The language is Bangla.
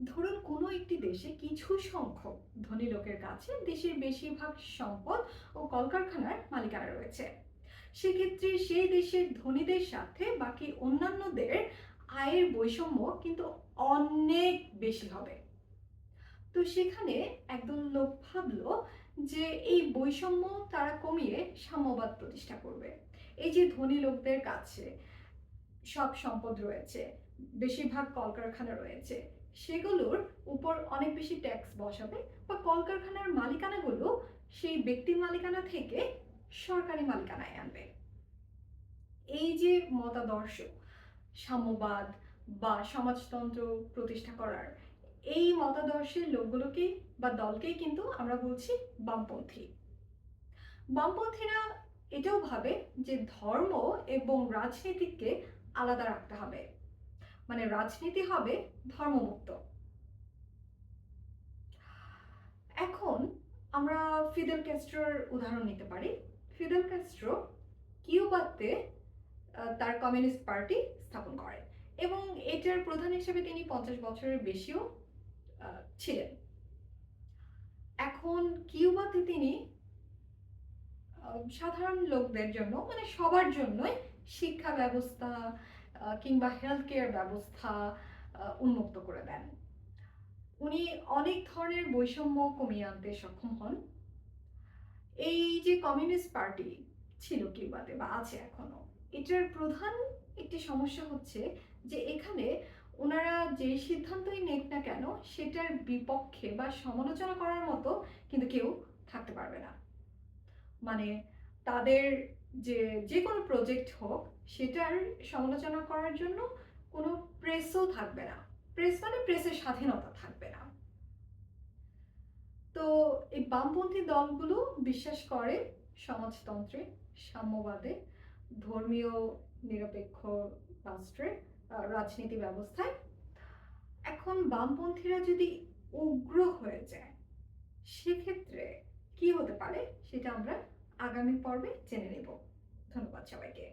ধরুন কোনো একটি দেশে কিছু সংখ্যক ধনী লোকের কাছে দেশের বেশিরভাগ সম্পদ ও কলকারখানার মালিকানা রয়েছে। সেক্ষেত্রে সেই দেশের ধনীদের সাথে বাকি অন্যান্যদের আয়ের বৈষম্য কিন্তু অনেক বেশি হবে। তো সেখানে একদল লোক ভাবলো যে এই বৈষম্য তারা কমিয়ে সাম্যবাদ প্রতিষ্ঠা করবে। এই যে ধনী লোকদের কাছে সব সম্পদ রয়েছে, বেশিরভাগ কলকারখানা রয়েছে সেগুলোর উপর অনেক বেশি ট্যাক্স বসাবে বা কলকারখানার মালিকানাগুলো সেই ব্যক্তির মালিকানা থেকে সরকারি মালিকানায় আনবে। এই যে মতাদর্শ, সাম্যবাদ বা সমাজতন্ত্র প্রতিষ্ঠা করার, এই মতাদর্শের লোকগুলোকে বা দলকেই কিন্তু আমরা বলছি বামপন্থী। বামপন্থীরা এটাও ভাবে যে ধর্ম এবং রাজনীতিকে আলাদা রাখতে হবে। মানে রাজনীতি হবে ধর্মমুক্ত। এখন আমরা ফিদেল ক্যাস্ট্রোর উদাহরণ নিতে পারি। ফিদেল ক্যাস্ট্রো কিউবাতে তার কমিউনিস্ট পার্টি স্থাপন করেন এবং এটার প্রধান হিসেবে তিনি পঞ্চাশ বছরের বেশিও ছিলেন। এখন কিউবাতে তিনি সাধারণ লোকদের জন্য মানে সবার জন্যই শিক্ষা ব্যবস্থা কিংবা হেলথ কেয়ার ব্যবস্থা উন্মুক্ত করে দেন। উনি অনেক ধরনের বৈষম্য কমিয়ে আনতে সক্ষম হন। এই যে কমিউনিস্ট পার্টি ছিল কিউবাতে বা আছে এখনও, এটার প্রধান একটি সমস্যা হচ্ছে যে এখানে ওনারা যে সিদ্ধান্তই নেক না কেন, সেটার বিপক্ষে বা সমালোচনা করার মতো কিন্তু কেউ থাকতে পারবে না। মানে তাদের যে যে কোনো প্রজেক্ট হোক, সেটার সমালোচনা করার জন্য কোনো প্রেসও থাকবে না। প্রেস মানে প্রেসের স্বাধীনতা থাকবে না। তো এই বামপন্থী দলগুলো বিশ্বাস করে সমাজতন্ত্রে, সাম্যবাদে, ধর্মীয় নিরপেক্ষ রাষ্ট্রে রাজনীতি ব্যবস্থায়। এখন বামপন্থীরা যদি উগ্র হয়ে যায়, সেক্ষেত্রে কি হতে পারে সেটা আমরা আগামী পর্বে জেনে নেব। ধন্যবাদ সবাইকে।